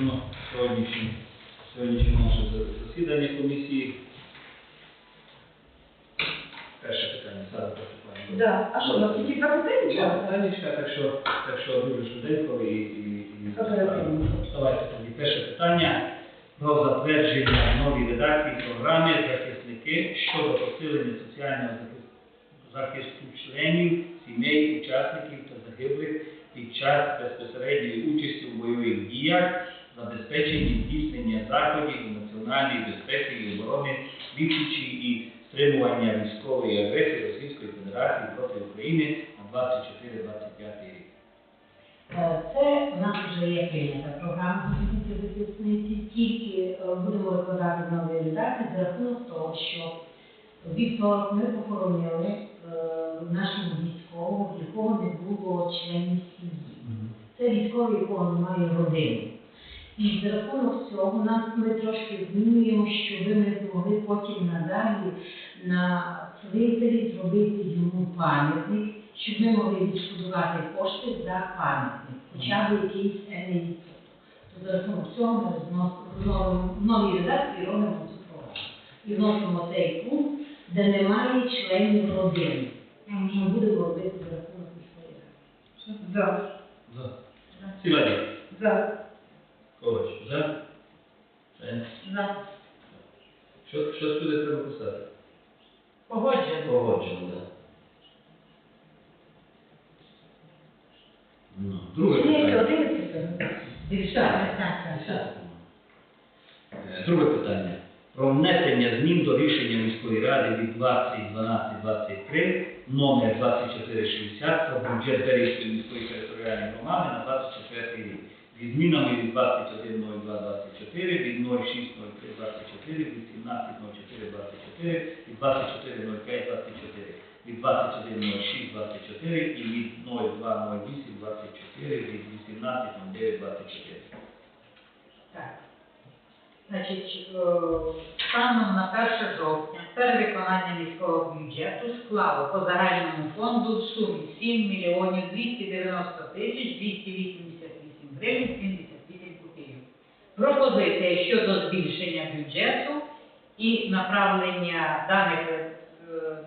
Продовжуємо сьогоднішнє, сьогоднішнє наше засідання комісії. Перше питання, зараз перше. Да. А що, у нас тільки два питання? Я питання, так що, так що дуже швиденько і, і, і Оперативно. Давайте тоді перше питання про затвердження нової редакції програми захисники щодо посилення соціального захис- захисту членів, сімей, учасників та загиблих під час безпосередньої участі у бойових діях, забезпечення здійснення заходів національної безпеки і оборони, відсічі і стримування військової агресії Російської Федерації проти України на 24-25 рік. Е, Це в нас вже є прийнята програма захисниці, тільки е, будемо викладати новій редакції за рахунок того, що вівторок ми похоронили е, нашого військового, в якого не було членів сім'ї. Це військовий, якого немає родини. І за рахунок цього нас ми трошки змінюємо, щоб ми змогли потім надалі на цвинтарі зробити йому пам'ятник, щоб ми могли відшкодувати кошти за пам'ятник, хоча б якийсь відсоток. То за рахунок цього ми зносимо в новій редакції робимо цю програму. І вносимо цей пункт, де немає членів родини. Ми будемо робити за рахунок міської ради. За. За. Сіладі. За. Ковач. За. Це. За. Що, що сюди треба писати? Погоджено. Погоджено, так. Ну, друге питання. питання. Так, так, так. Е, Друге питання. Про внесення змін до рішення міської ради від 2012-23 номер 2460 про бюджет Берізької міської територіальної громади на 24 рік. Зі змінами від 21.02.24, від 06.03.24, від 17.04.24, від 24.05.24, від 21.06.24 і від 02.08.24, від 18.09.24. Так. Значить, е, станом на 1 жовтня перевиконання міського бюджету склало по загальному фонду в сумі 7 мільйонів 290 тисяч 288 гривень 78 копійок. Пропозиція щодо збільшення бюджету і направлення даних е,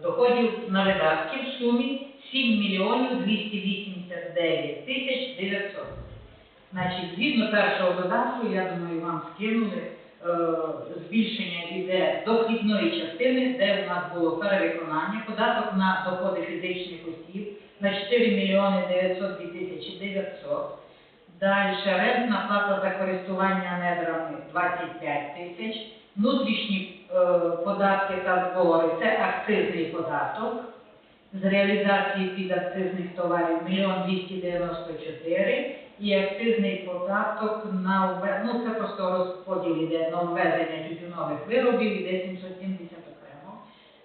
доходів на видатки в сумі 7 мільйонів 289 тисяч 900. Значить, згідно першого додатку, я думаю, вам скинули е, збільшення йде дохідної частини, де у нас було перевиконання, податок на доходи фізичних осіб на 4 мільйони 902 тисячі 900. Далі рентна плата за користування недрами 25 тисяч. Внутрішні е, податки та збори це акцизний податок з реалізації підакцизних товарів 1 294 і акцизний податок на ну це просто розподіл іде на ввезення тютюнових виробів, іде 770 окремо.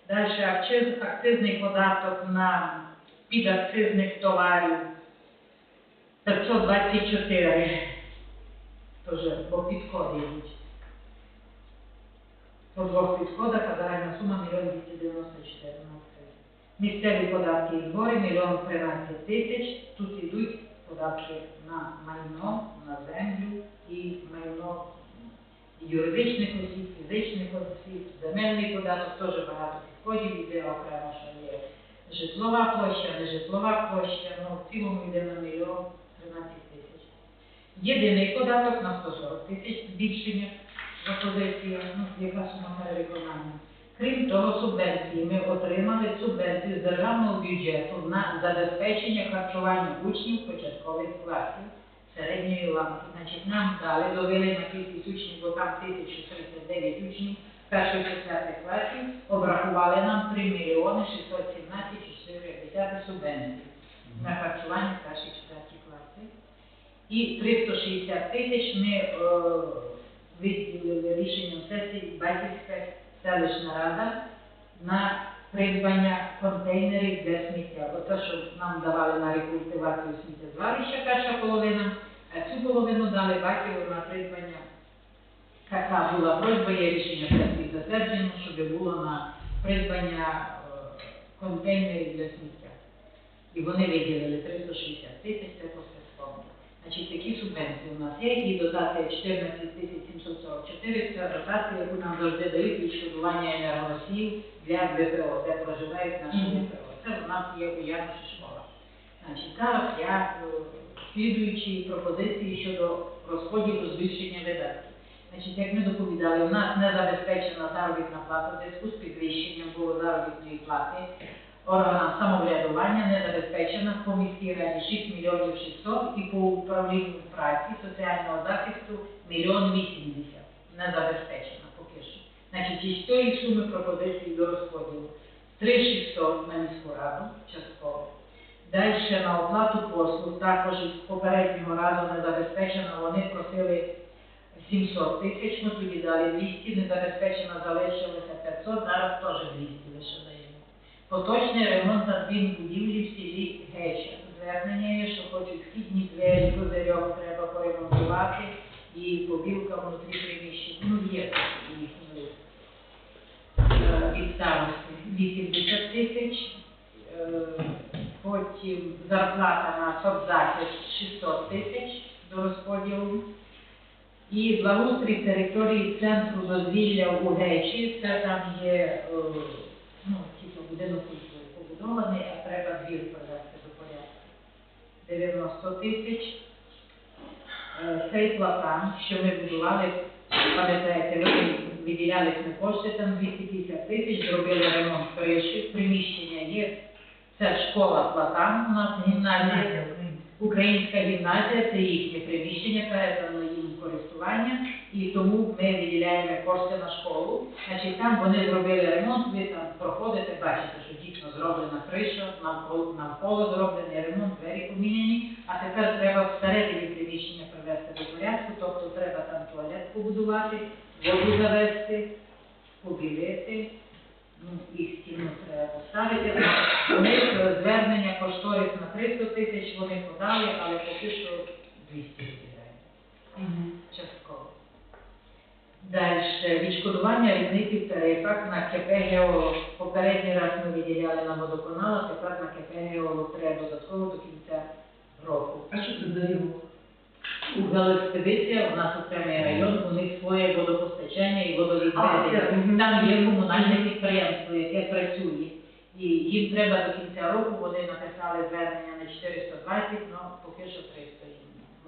Далі акциз, акцизний податок на підакцизних товарів 524. Тож по підході йдуть. По двох підходах, загальна сума 1 294 на акциз. Місцеві податки і збори 1 13 тисяч. Тут ідуть податки на майно, на землю і майно юридичних осіб, фізичних осіб, земельний податок, теж багато підходів, іде окремо, що є житлова площа, нежитлова площа, ну в цілому йде на мільйон 13 тисяч. Єдиний податок на 140 тисяч збільшення пропозиція, ну, яка сума перевиконання. Крім того, субвенції ми отримали субвенцію з державного бюджету на забезпечення харчування учнів початкових класів середньої ланки. Значить, нам дали, довели на кількість учнів, бо там 1039 учнів перших четвертих класів, обрахували нам 3 мільйони 617 450 субвенцій на харчування перших четвертих класів. І 360 тисяч ми е, виділили рішенням сесії Батьківська селищна рада на придбання контейнерів для сміття. Оце, що нам давали на рекультивацію сміттєзвалища перша половина, а цю половину дали Батьківу на придбання. Така була просьба, є рішення сесії затверджено, щоб було на придбання е, контейнерів для сміття. І вони виділили 360 тисяч, це по спецфонду. Значить, такі субвенції у нас є, і додати 14 тисяч 744 це дотація, яку нам завжди дають відшкодування енергоносіїв для ВПО, де проживають наші. ВПО. Це у нас є у Януші школа. Значить, зараз я е, слідуючі пропозиції щодо розходів збільшення видатків. Значить, як ми доповідали, у нас не забезпечена заробітна плата в зв'язку з підвищенням було заробітної плати. Органам самоврядування не забезпечена по міській раді 6 мільйонів 600 і по управлінню праці соціального захисту мільйон 80. Не забезпечена поки що. Значить, із тої суми пропозицій до розподілу 3600 на міську раду частково. Далі на оплату послуг також із попереднього разу не забезпечено, вони просили 700 тисяч, ну тоді дали 200, не забезпечено залишилося 500, зараз теж 200 лише. Поточний ремонт адмінбудівлі в селі Геча. Звернення є, що хочуть східні двері, козирьок треба поремонтувати і побілка внутрі приміщення. Ну є їхні листи. Е, від старости 80 тисяч, Е, потім зарплата на соцзахист 600 тисяч до розподілу. І благоустрій території центру дозвілля у Гечі, це там є, е, ну, будинок культури побудований, а треба двір привести до порядку. 90 тисяч. Е, Цей платан, що ми будували, пам'ятаєте, ви виділяли ми кошти, там 250 тисяч, зробили ремонт криші, приміщення є. Це школа платан, у нас гімназія. Українська гімназія це їхнє приміщення, передано користування, і тому ми виділяємо кошти на школу. Значить, там вони зробили ремонт, ви там проходите, бачите, що дійсно зроблена криша, навколо, навколо зроблений ремонт, двері поміняні, а тепер треба всередині приміщення привести до порядку, тобто треба там туалет побудувати, воду завести, побілити, ну, і стіну треба поставити. У них звернення кошторис на 300 тисяч вони подали, але поки що 200 Частково. Далі, відшкодування різниці в тарифах на КП «Геолог». Попередній раз ми виділяли на водоканал, а тепер на КП «Геолог» треба додатково до кінця року. А що це за рівок? У Галицькевиця у нас окремий район, у них своє водопостачання і водовідведення. Там є комунальне підприємство, яке працює. І їм треба до кінця року, вони написали звернення на 420, але поки що 300 їм.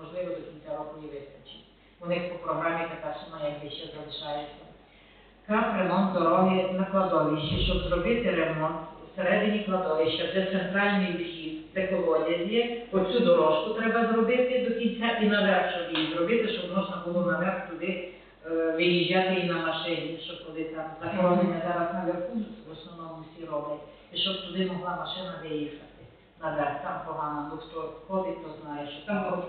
Можливо, до кінця року і вистачить. У них по програмі така сума, якби ще залишається. Капремонт дороги на кладовищі, щоб зробити ремонт всередині кладовища, де центральний вхід, де колодязь є, оцю дорожку треба зробити до кінця і наверх, щоб її зробити, щоб можна було наверх туди е, виїжджати і на машині, щоб коли там захоронення зараз наверху в основному всі роблять, і щоб туди могла машина виїхати наверх. Там погано, бо хто ходить, то знає, що Там.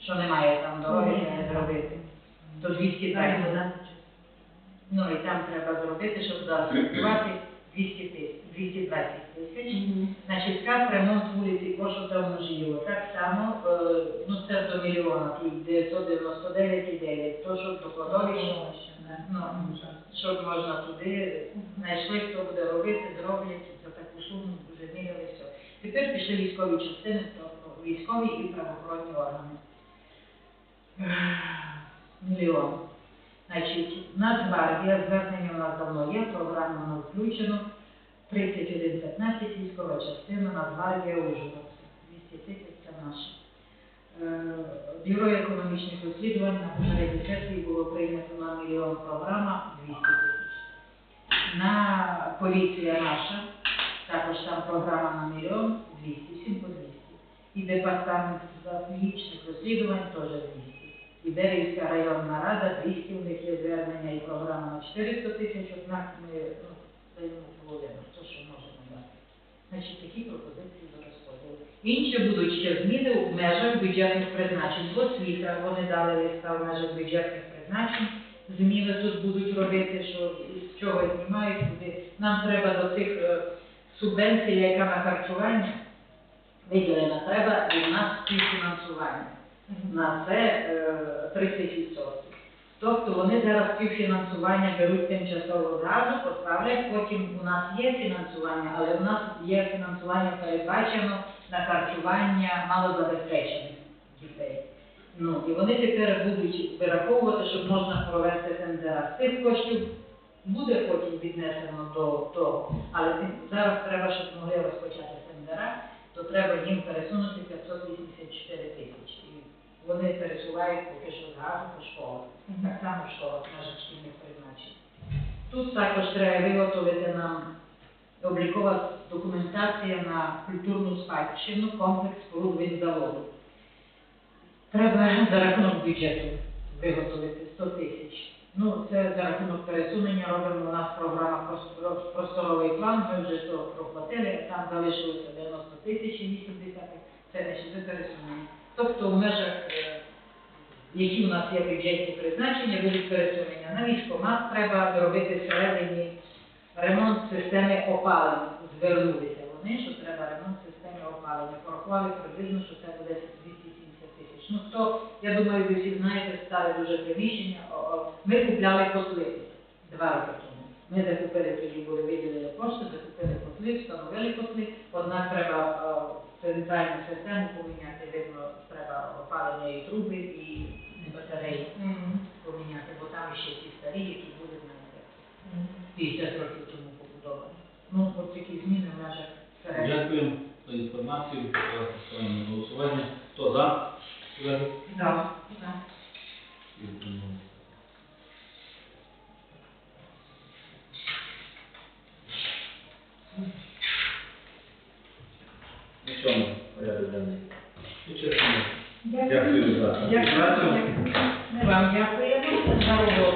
Що немає там дороги, це не зробити. То 200 так. Ну і там треба зробити, щоб заасфальтувати 200 тисяч, 220 тисяч. Значить, капремонт вулиці Кошута Можієво. Так само, е, ну це до мільйона, тут 999,9, то щоб до кладовища, ну, щоб можна туди, знайшли, хто буде робити, зроблять за таку суму, вже міряли все. Тепер пішли військові частини, тобто військові і правоохоронні органи. Мільйон. Значить, Нацгвардія, звернення у нас давно є, програма у нас включено. 3115 військова частина Нацгвардія Ужгород. 200 тисяч це наше. Е, Бюро економічних розслідувань на попередній сесії було прийнято на мільйон програма 200 тисяч. На поліція наша, також там програма на мільйон 200, всім по 200. І департамент стратегічних розслідувань теж 200. І Берівська районна рада, 200 у них є звернення і програма на 400 тисяч, однак ми ну, даємо половину, то що можемо дати. Значить, такі пропозиції до розподілу. Інші будуть ще зміни в межах бюджетних призначень. Освіта, вони дали листа в межах бюджетних призначень. Зміни тут будуть робити, що з чого знімають, куди. Нам треба до тих е, субвенцій, яка на харчування виділена, треба і в нас співфінансування на це е, 30%. Тобто вони зараз співфінансування беруть тимчасово зразу, поставлять, потім у нас є фінансування, але у нас є фінансування передбачено на харчування малозабезпечених дітей. Ну, і вони тепер будуть вираховувати, щоб можна провести тендера. З тих коштів буде потім віднесено до того, але зараз треба, щоб могли розпочати тендера, то треба їм пересунути 584 тисячі. Вони пересувають поки що з газу по школах. Так само в школах межах шкільних призначень. Тут також треба виготовити нам облікова документація на культурну спадщину, комплекс споруд від заводу. Треба за рахунок бюджету виготовити 100 тисяч. Ну, це за рахунок пересунення робимо у нас програма просторовий план, ми вже то проплатили, там залишилося 90 тисяч і 80, це не ще пересунення. Тобто в межах, е, які у нас є бюджетні призначення, будуть пересунення. На військомат треба зробити всередині ремонт системи опалення. Звернулися вони, що треба ремонт системи опалення. Порахували приблизно, що це буде 270 тисяч. Ну хто, я думаю, ви всі знаєте, старе дуже приміщення. Ми купляли котли два роки тому. Ми закупили тоді були виділили кошти, закупили котли, встановили котли. Однак треба центральну систему поміняти, видно, треба опалення і труби, і батареї поміняти, бо там ще ті старі, які були знаєте, 50 років тому побудовані. Ну, от такі зміни в межах середньої. Дякую за інформацію, за голосування. Хто за? За. Да. Да. 7 порядок денний. Дякую за працю. Дякую. Вам.